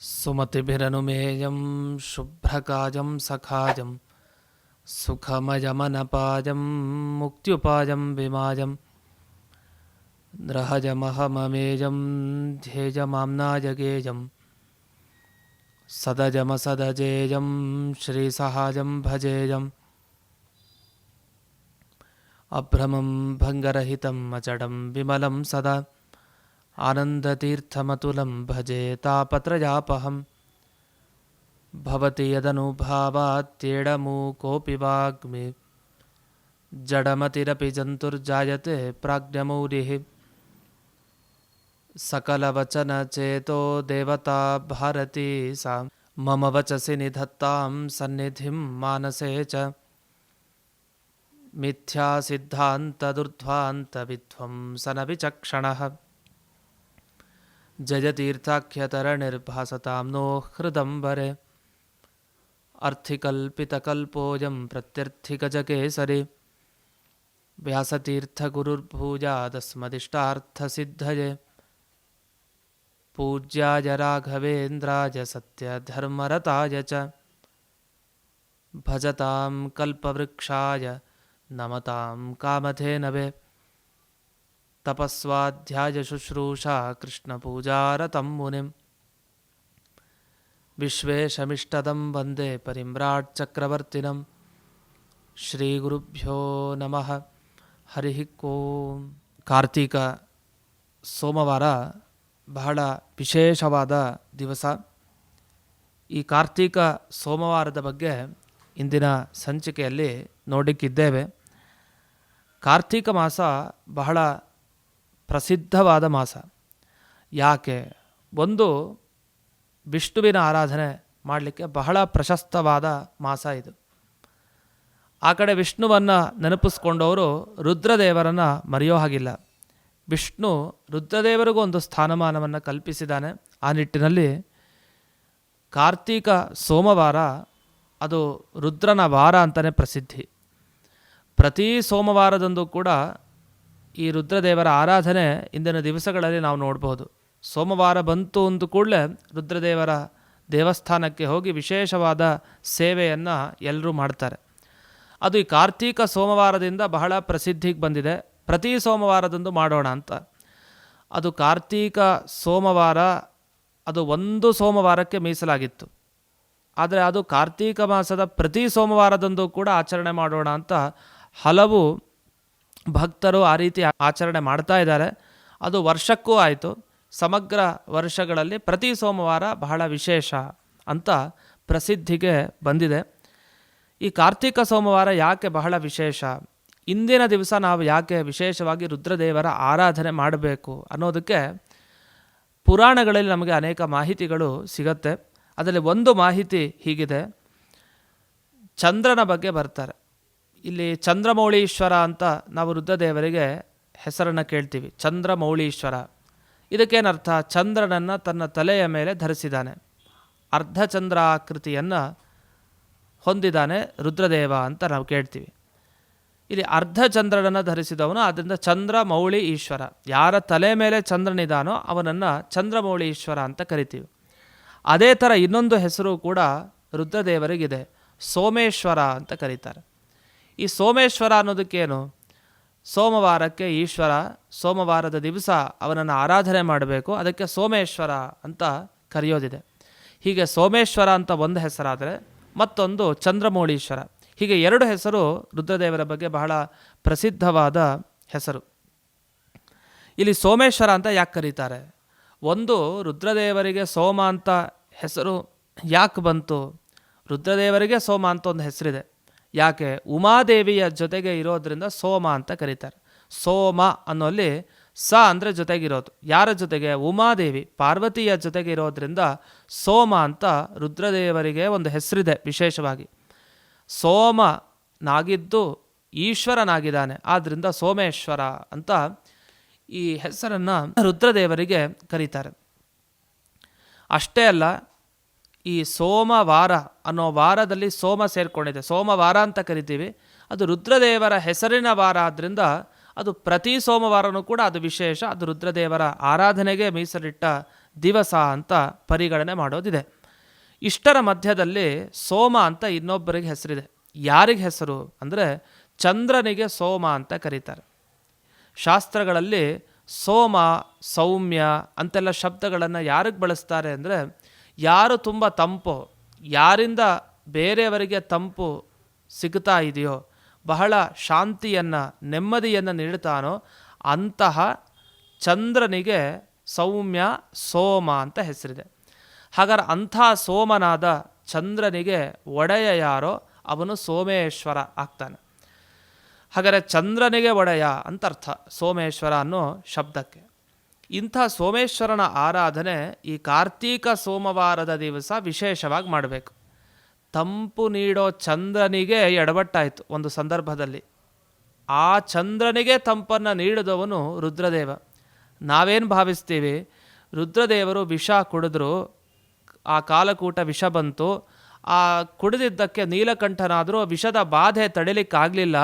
सुमतिभिरनुमेयं शुभ्रकाजं सखाजं, सुखमयमनपाजं मुक्त्युपायं विमाजं द्रहजमहममेजं ध्येयमाम्नाजगेजं सदजमसदजेयं श्रीसहाजं भजेयम् अभ्रमं भङ्गरहितम् अचडं विमलं सदा। आनन्दतीर्थमतुलं भजे तापत्रयापहं। भवति यदनुभावात्येडमूकोऽपि वाग्मि। जडमतिरपि जन्तुर्जायते प्राज्ञमौरिः सकलवचनचेतो देवता भारती सा। मम वचसि निधत्तां सन्निधिं मानसे च। मिथ्यासिद्धान्तदुर्ध्वान्तविध्वंसनविचक्षणः जयतीर्थाख्यतरनिर्भासतां नो हृदम्बरे। अर्थिकल्पितकल्पोऽयं प्रत्यर्थिगजकेसरि व्यासतीर्थगुरुर्भूजादस्मदिष्टार्थसिद्धये पूज्याय राघवेन्द्राय सत्यधर्मरताय च। भजतां कल्पवृक्षाय नमतां कामधेनवे। ತಪಸ್ವಾಧ್ಯಾಯ ಶುಶ್ರೂಷ ಕೃಷ್ಣ ಪೂಜಾರ ತಂ ಮುನಿಂ. ವಿಶ್ವೇಶಮಿಷ್ಟದಂ ವಂದೇ ಪರಿಮ್ರಾಚಕ್ರವರ್ತಿನಂ ಶ್ರೀ ಗುರುಭ್ಯೋ ನಮಃ. ಹರಿ ಓಂ. ಕಾರ್ತೀಕ ಸೋಮವಾರ ಬಹಳ ವಿಶೇಷವಾದ ದಿವಸ. ಈ ಕಾರ್ತೀಕ ಸೋಮವಾರದ ಬಗ್ಗೆ ಇಂದಿನ ಸಂಚಿಕೆಯಲ್ಲಿ ನೋಡಿಕ್ಕಿದ್ದೇವೆ. ಕಾರ್ತೀಕ ಮಾಸ ಬಹಳ ಪ್ರಸಿದ್ಧವಾದ ಮಾಸ. ಯಾಕೆ? ಒಂದು ವಿಷ್ಣುವಿನ ಆರಾಧನೆ ಮಾಡಲಿಕ್ಕೆ ಬಹಳ ಪ್ರಶಸ್ತವಾದ ಮಾಸ ಇದು. ಆ ಕಡೆ ವಿಷ್ಣುವನ್ನು ನೆನಪಿಸ್ಕೊಂಡವರು ರುದ್ರದೇವರನ್ನು ಮರೆಯೋ ಹಾಗಿಲ್ಲ. ವಿಷ್ಣು ರುದ್ರದೇವರಿಗೂ ಒಂದು ಸ್ಥಾನಮಾನವನ್ನು ಕಲ್ಪಿಸಿದ್ದಾನೆ. ಆ ನಿಟ್ಟಿನಲ್ಲಿ ಕಾರ್ತೀಕ ಸೋಮವಾರ ಅದು ರುದ್ರನ ವಾರ ಅಂತಲೇ ಪ್ರಸಿದ್ಧಿ. ಪ್ರತಿ ಸೋಮವಾರದಂದು ಕೂಡ ಈ ರುದ್ರದೇವರ ಆರಾಧನೆ ಇಂದಿನ ದಿವಸಗಳಲ್ಲಿ ನಾವು ನೋಡಬಹುದು. ಸೋಮವಾರ ಬಂತು ಅಂದ ಕೂಡಲೇ ರುದ್ರದೇವರ ದೇವಸ್ಥಾನಕ್ಕೆ ಹೋಗಿ ವಿಶೇಷವಾದ ಸೇವೆಯನ್ನು ಎಲ್ಲರೂ ಮಾಡ್ತಾರೆ. ಅದು ಈ ಕಾರ್ತೀಕ ಸೋಮವಾರದಿಂದ ಬಹಳ ಪ್ರಸಿದ್ಧಿಗೆ ಬಂದಿದೆ. ಪ್ರತಿ ಸೋಮವಾರದಂದು ಮಾಡೋಣ ಅಂತ. ಅದು ಕಾರ್ತೀಕ ಸೋಮವಾರ, ಅದು ಒಂದು ಸೋಮವಾರಕ್ಕೆ ಮೀಸಲಾಗಿತ್ತು. ಆದರೆ ಅದು ಕಾರ್ತೀಕ ಮಾಸದ ಪ್ರತಿ ಸೋಮವಾರದಂದು ಕೂಡ ಆಚರಣೆ ಮಾಡೋಣ ಅಂತ ಹಲವು ಭಕ್ತರು ಆ ರೀತಿ ಆಚರಣೆ ಮಾಡ್ತಾ ಇದ್ದಾರೆ. ಅದು ವರ್ಷಕ್ಕೂ ಆಯಿತು. ಸಮಗ್ರ ವರ್ಷಗಳಲ್ಲಿ ಪ್ರತಿ ಸೋಮವಾರ ಬಹಳ ವಿಶೇಷ ಅಂತ ಪ್ರಸಿದ್ಧಿಗೆ ಬಂದಿದೆ. ಈ ಕಾರ್ತಿಕ ಸೋಮವಾರ ಯಾಕೆ ಬಹಳ ವಿಶೇಷ? ಇಂದಿನ ದಿವಸ ನಾವು ಯಾಕೆ ವಿಶೇಷವಾಗಿ ರುದ್ರದೇವರ ಆರಾಧನೆ ಮಾಡಬೇಕು ಅನ್ನೋದಕ್ಕೆ ಪುರಾಣಗಳಲ್ಲಿ ನಮಗೆ ಅನೇಕ ಮಾಹಿತಿಗಳು ಸಿಗತ್ತೆ. ಅದರಲ್ಲಿ ಒಂದು ಮಾಹಿತಿ ಹೀಗಿದೆ. ಚಂದ್ರನ ಬಗ್ಗೆ ಬರ್ತಾರೆ. ಇಲ್ಲಿ ಚಂದ್ರಮೌಳೀಶ್ವರ ಅಂತ ನಾವು ರುದ್ರದೇವರಿಗೆ ಹೆಸರನ್ನು ಕೇಳ್ತೀವಿ. ಚಂದ್ರಮೌಳೀಶ್ವರ. ಇದಕ್ಕೇನರ್ಥ? ಚಂದ್ರನನ್ನು ತನ್ನ ತಲೆಯ ಮೇಲೆ ಧರಿಸಿದ್ದಾನೆ. ಅರ್ಧಚಂದ್ರಾಕೃತಿಯನ್ನು ಹೊಂದಿದ್ದಾನೆ ರುದ್ರದೇವ ಅಂತ ನಾವು ಕೇಳ್ತೀವಿ. ಇಲ್ಲಿ ಅರ್ಧ ಚಂದ್ರನನ್ನು ಧರಿಸಿದವನು ಆದ್ದರಿಂದ ಚಂದ್ರ ಮೌಳಿ ಈಶ್ವರ ಯಾರ ತಲೆ ಮೇಲೆ ಚಂದ್ರನಿದಾನೋ ಅವನನ್ನು ಚಂದ್ರಮೌಳಿ ಈಶ್ವರ ಅಂತ ಕರಿತೀವಿ. ಅದೇ ಥರ ಇನ್ನೊಂದು ಹೆಸರು ಕೂಡ ರುದ್ರದೇವರಿಗಿದೆ. ಸೋಮೇಶ್ವರ ಅಂತ ಕರೀತಾರೆ. ಈ ಸೋಮೇಶ್ವರ ಅನ್ನೋದಕ್ಕೇನು? ಸೋಮವಾರಕ್ಕೆ ಈಶ್ವರ, ಸೋಮವಾರದ ದಿವಸ ಅವನನ್ನು ಆರಾಧನೆ ಮಾಡಬೇಕು, ಅದಕ್ಕೆ ಸೋಮೇಶ್ವರ ಅಂತ ಕರೆಯೋದಿದೆ. ಹೀಗೆ ಸೋಮೇಶ್ವರ ಅಂತ ಒಂದು ಹೆಸರಾದರೆ ಮತ್ತೊಂದು ಚಂದ್ರಮೌಳೀಶ್ವರ. ಹೀಗೆ ಎರಡು ಹೆಸರು ರುದ್ರದೇವರ ಬಗ್ಗೆ ಬಹಳ ಪ್ರಸಿದ್ಧವಾದ ಹೆಸರು. ಇಲ್ಲಿ ಸೋಮೇಶ್ವರ ಅಂತ ಯಾಕೆ ಕರೀತಾರೆ? ಒಂದು, ರುದ್ರದೇವರಿಗೆ ಸೋಮ ಅಂತ ಹೆಸರು ಯಾಕೆ ಬಂತು? ರುದ್ರದೇವರಿಗೆ ಸೋಮ ಅಂತ ಒಂದು ಹೆಸರಿದೆ. ಯಾಕೆ? ಉಮಾದೇವಿಯ ಜೊತೆಗೆ ಇರೋದ್ರಿಂದ ಸೋಮ ಅಂತ ಕರೀತಾರೆ. ಸೋಮ ಅನ್ನೋಲ್ಲಿ ಸ ಅಂದರೆ ಜೊತೆಗಿರೋದು. ಯಾರ ಜೊತೆಗೆ? ಉಮಾದೇವಿ. ಪಾರ್ವತಿಯ ಜೊತೆಗೆ ಇರೋದ್ರಿಂದ ಸೋಮ ಅಂತ ರುದ್ರದೇವರಿಗೆ ಒಂದು ಹೆಸರಿದೆ ವಿಶೇಷವಾಗಿ. ಸೋಮ ನಾಗಿದ್ದು ಈಶ್ವರನಾಗಿದ್ದಾನೆ. ಆದ್ದರಿಂದ ಸೋಮೇಶ್ವರ ಅಂತ ಈ ಹೆಸರನ್ನು ರುದ್ರದೇವರಿಗೆ ಕರೀತಾರೆ. ಅಷ್ಟೇ ಅಲ್ಲ ಈ ಸೋಮವಾರ ಅನ್ನೋ ವಾರದಲ್ಲಿ ಸೋಮ ಸೇರಿಕೊಂಡಿದೆ. ಸೋಮವಾರ ಅಂತ ಕರಿತೀವಿ. ಅದು ರುದ್ರದೇವರ ಹೆಸರಿನ ವಾರ ಆದ್ದರಿಂದ ಅದು ಪ್ರತಿ ಸೋಮವಾರನೂ ಕೂಡ ಅದು ವಿಶೇಷ. ಅದು ರುದ್ರದೇವರ ಆರಾಧನೆಗೆ ಮೀಸಲಿಟ್ಟ ದಿವಸ ಅಂತ ಪರಿಗಣನೆ ಮಾಡೋದಿದೆ. ಇಷ್ಟರ ಮಧ್ಯದಲ್ಲಿ ಸೋಮ ಅಂತ ಇನ್ನೊಬ್ಬರಿಗೆ ಹೆಸರಿದೆ. ಯಾರಿಗೆ ಹೆಸರು ಅಂದರೆ ಚಂದ್ರನಿಗೆ ಸೋಮ ಅಂತ ಕರೀತಾರೆ. ಶಾಸ್ತ್ರಗಳಲ್ಲಿ ಸೋಮ, ಸೌಮ್ಯ ಅಂತೆಲ್ಲ ಶಬ್ದಗಳನ್ನು ಯಾರಿಗೆ ಬಳಸ್ತಾರೆ ಅಂದರೆ ಯಾರು ತುಂಬ ತಂಪು, ಯಾರಿಂದ ಬೇರೆಯವರಿಗೆ ತಂಪು ಸಿಗ್ತಾ ಇದೆಯೋ, ಬಹಳ ಶಾಂತಿಯನ್ನು, ನೆಮ್ಮದಿಯನ್ನು ನೀಡ್ತಾನೋ ಅಂತಹ ಚಂದ್ರನಿಗೆ ಸೌಮ್ಯ ಸೋಮ ಅಂತ ಹೆಸರಿದೆ. ಹಾಗಾದ್ರೆ ಅಂಥ ಸೋಮನಾದ ಚಂದ್ರನಿಗೆ ಒಡೆಯ ಯಾರೋ? ಅವನು ಸೋಮೇಶ್ವರ ಆಗ್ತಾನೆ. ಹಾಗಾದರೆ ಚಂದ್ರನಿಗೆ ಒಡೆಯ ಅಂತ ಅರ್ಥ, ಸೋಮೇಶ್ವರ ಅನ್ನೋ ಶಬ್ದಕ್ಕೆ. ಇಂಥ ಸೋಮೇಶ್ವರನ ಆರಾಧನೆ ಈ ಕಾರ್ತೀಕ ಸೋಮವಾರದ ದಿವಸ ವಿಶೇಷವಾಗಿ ಮಾಡಬೇಕು. ತಂಪು ನೀಡೋ ಚಂದ್ರನಿಗೆ ಎಡವಟ್ಟಾಯಿತು ಒಂದು ಸಂದರ್ಭದಲ್ಲಿ. ಆ ಚಂದ್ರನಿಗೆ ತಂಪನ್ನು ನೀಡಿದವನು ರುದ್ರದೇವ. ನಾವೇನು ಭಾವಿಸ್ತೀವಿ? ರುದ್ರದೇವರು ವಿಷ ಕುಡಿದ್ರು, ಆ ಕಾಲಕೂಟ ವಿಷ ಬಂತು. ಆ ಕುಡಿದಿದ್ದಕ್ಕೆ ನೀಲಕಂಠನಾದರೂ ವಿಷದ ಬಾಧೆ ತಡಿಲಿಕ್ಕಾಗಲಿಲ್ಲ.